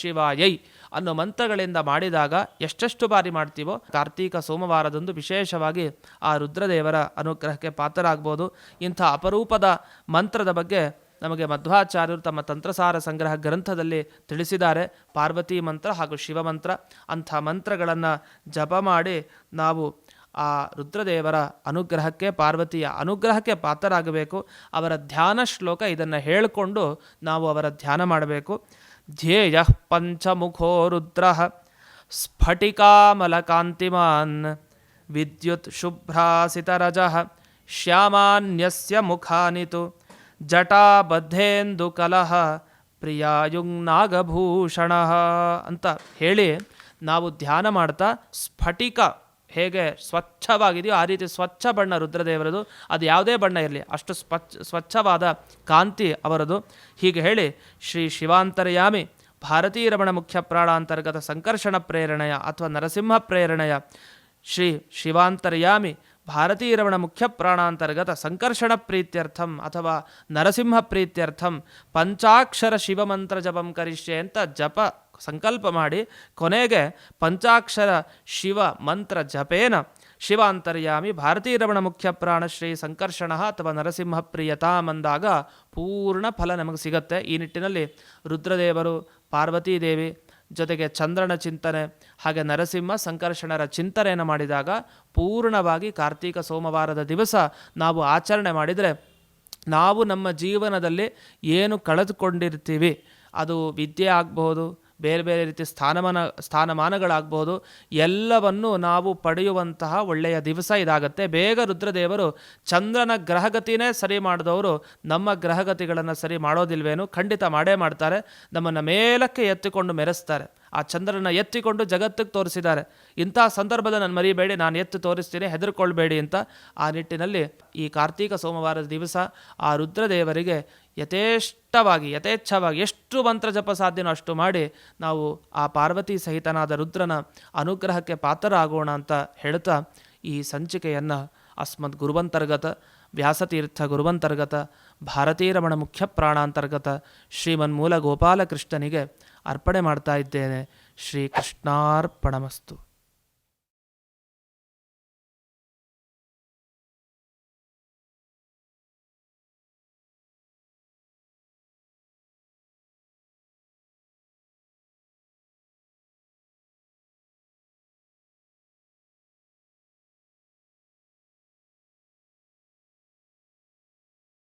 ಶಿವಾಯೈ ಅನ್ನೋ ಮಂತ್ರಗಳಿಂದ ಮಾಡಿದಾಗ ಎಷ್ಟೆಷ್ಟು ಬಾರಿ ಮಾಡ್ತೀವೋ ಕಾರ್ತೀಕ ಸೋಮವಾರದಂದು ವಿಶೇಷವಾಗಿ ಆ ರುದ್ರದೇವರ ಅನುಗ್ರಹಕ್ಕೆ ಪಾತ್ರರಾಗ್ಬೋದು. ಇಂಥ ಅಪರೂಪದ ಮಂತ್ರದ ಬಗ್ಗೆ ನಮಗೆ ಮಧ್ವಾಚಾರ್ಯರು ತಮ್ಮ ತಂತ್ರಸಾರ ಸಂಗ್ರಹ ಗ್ರಂಥದಲ್ಲಿ ತಿಳಿಸಿದ್ದಾರೆ. ಪಾರ್ವತಿ ಮಂತ್ರ ಹಾಗೂ ಶಿವಮಂತ್ರ ಅಂಥ ಮಂತ್ರಗಳನ್ನು ಜಪ ಮಾಡಿ ನಾವು ಆ ರುದ್ರದೇವರ ಅನುಗ್ರಹಕ್ಕೆ, ಪಾರ್ವತಿಯ ಅನುಗ್ರಹಕ್ಕೆ ಪಾತ್ರರಾಗಬೇಕು. ಅವರ ಧ್ಯಾನ ಶ್ಲೋಕ ಇದನ್ನು ಹೇಳಿಕೊಂಡು ನಾವು ಅವರ ಧ್ಯಾನ ಮಾಡಬೇಕು. ಧ್ಯೇಯ ಪಂಚಮುಖೋ ರುದ್ರ ಸ್ಫಟಿಕಾಮಲಕಾಂತಿಮಾನ್ ವಿದ್ಯುತ್ ಶುಭ್ರಾಸಿತರಜ ಶ್ಯಾಮಾನ್ಯಸ್ಯ ಮುಖಾನಿತು ಜಟಾ ಬದ್ಧೇಂದು ಕಲಹ ಪ್ರಿಯಾಯುಂಗ್ನಾಗಭೂಷಣ ಅಂತ ಹೇಳಿ ನಾವು ಧ್ಯಾನ ಮಾಡ್ತಾ ಸ್ಫಟಿಕ ಹೇಗೆ ಸ್ವಚ್ಛವಾಗಿದೆಯೋ ಆ ರೀತಿ ಸ್ವಚ್ಛ ಬಣ್ಣ ರುದ್ರದೇವರದು. ಅದು ಯಾವುದೇ ಬಣ್ಣ ಇರಲಿ, ಅಷ್ಟು ಸ್ವಚ್ಛ ಸ್ವಚ್ಛವಾದ ಕಾಂತಿ ಅವರದು. ಹೀಗೆ ಹೇಳಿ ಶ್ರೀ ಶಿವಾಂತರ್ಯಾಮಿ ಭಾರತೀಯ ರಮಣ ಮುಖ್ಯ ಪ್ರಾಣಾಂತರ್ಗತ ಸಂಕರ್ಷಣ ಪ್ರೇರಣೆಯ ಅಥವಾ ನರಸಿಂಹ ಪ್ರೇರಣೆಯ ಶ್ರೀ ಶಿವಾಂತರ್ಯಾಮಿ ಭಾರತೀಯ ರಮಣ ಮುಖ್ಯ ಪ್ರಾಣಾಂತರ್ಗತ ಸಂಕರ್ಷಣ ಪ್ರೀತ್ಯರ್ಥಂ ಅಥವಾ ನರಸಿಂಹ ಪ್ರೀತ್ಯರ್ಥಂ. ಪಂಚಾಕ್ಷರ ಶಿವಮಂತ್ರ ಜಪಂ ಕರಿಷ್ಯೆ ಅಂತ ಜಪ. ಸಂಕಲ್ಪ ಮಾಡಿ ಕೊನೆಗೆ ಪಂಚಾಕ್ಷರ ಶಿವ ಮಂತ್ರ ಜಪೇನ. ಶಿವಾಂತರ್ಯಾಮಿ ಭಾರತೀಯ ರಮಣ ಮುಖ್ಯ ಪ್ರಾಣ ಶ್ರೀ ಸಂಕರ್ಷಣ ಅಥವಾ ನರಸಿಂಹ ಪ್ರಿಯತಾಮ್ ಅಂದಾಗ ಪೂರ್ಣ ಫಲ ನಮಗೆ ಸಿಗತ್ತೆ. ಈ ನಿಟ್ಟಿನಲ್ಲಿ ರುದ್ರದೇವರು ಪಾರ್ವತೀದೇವಿ ಜೊತೆಗೆ ಚಂದ್ರನ ಚಿಂತನೆ, ಹಾಗೆ ನರಸಿಂಹ ಸಂಕರ್ಷಣರ ಚಿಂತನೆಯನ್ನು ಮಾಡಿದಾಗ ಪೂರ್ಣವಾಗಿ ಕಾರ್ತೀಕ ಸೋಮವಾರದ ದಿವಸ ನಾವು ಆಚರಣೆ ಮಾಡಿದರೆ ನಾವು ನಮ್ಮ ಜೀವನದಲ್ಲಿ ಏನು ಕಳೆದುಕೊಂಡಿರ್ತೀವಿ, ಅದು ವಿದ್ಯೆ ಆಗ್ಬೋದು ಬೇರೆ ಬೇರೆ ರೀತಿ ಸ್ಥಾನಮಾನ, ಸ್ಥಾನಮಾನಗಳಾಗ್ಬೋದು. ಎಲ್ಲವನ್ನು ನಾವು ಪಡೆಯುವಂತಹ ಒಳ್ಳೆಯ ದಿವಸ ಇದಾಗತ್ತೆ. ಬೇಗ ರುದ್ರದೇವರು ಚಂದ್ರನ ಗ್ರಹಗತಿನೇ ಸರಿ ಮಾಡಿದವರು ನಮ್ಮ ಗ್ರಹಗತಿಗಳನ್ನು ಸರಿ ಮಾಡೋದಿಲ್ವೇನು ಖಂಡಿತ ಮಾಡೇ ಮಾಡ್ತಾರೆ. ನಮ್ಮನ್ನು ಮೇಲಕ್ಕೆ ಎತ್ತಿಕೊಂಡು ಮೆರೆಸ್ತಾರೆ. ಆ ಚಂದ್ರನ ಎತ್ತಿಕೊಂಡು ಜಗತ್ತಿಗೆ ತೋರಿಸಿದ್ದಾರೆ. ಇಂಥ ಸಂದರ್ಭದ ನಾನು ಮರಿಬೇಡಿ, ನಾನು ಎತ್ತು ತೋರಿಸ್ತೀನಿ, ಹೆದರ್ಕೊಳ್ಬೇಡಿ ಅಂತ ಆ ನಿಟ್ಟಿನಲ್ಲಿ ಈ ಕಾರ್ತೀಕ ಸೋಮವಾರದ ದಿವಸ ಆ ರುದ್ರದೇವರಿಗೆ ಯಥೇಷ್ಟವಾಗಿ ಯಥೇಚ್ಛವಾಗಿ ಎಷ್ಟು ಮಂತ್ರ ಜಪ ಸಾಧ್ಯನೋ ಅಷ್ಟು ಮಾಡಿ ನಾವು ಆ ಪಾರ್ವತಿ ಸಹಿತನಾದ ರುದ್ರನ ಅನುಗ್ರಹಕ್ಕೆ ಪಾತ್ರರಾಗೋಣ ಅಂತ ಹೇಳ್ತಾ ಈ ಸಂಚಿಕೆಯನ್ನು ಅಸ್ಮದ್ ಗುರುವಂತರ್ಗತ, ವ್ಯಾಸತೀರ್ಥ ಗುರುವಂತರ್ಗತ ಭಾರತೀರಮಣ ಮುಖ್ಯ ಪ್ರಾಣಾಂತರ್ಗತ ಶ್ರೀಮನ್ಮೂಲ ಗೋಪಾಲಕೃಷ್ಣನಿಗೆ ಅರ್ಪಣೆ ಮಾಡ್ತಾ ಇದ್ದೇನೆ. ಶ್ರೀ ಕೃಷ್ಣಾರ್ಪಣಮಸ್ತು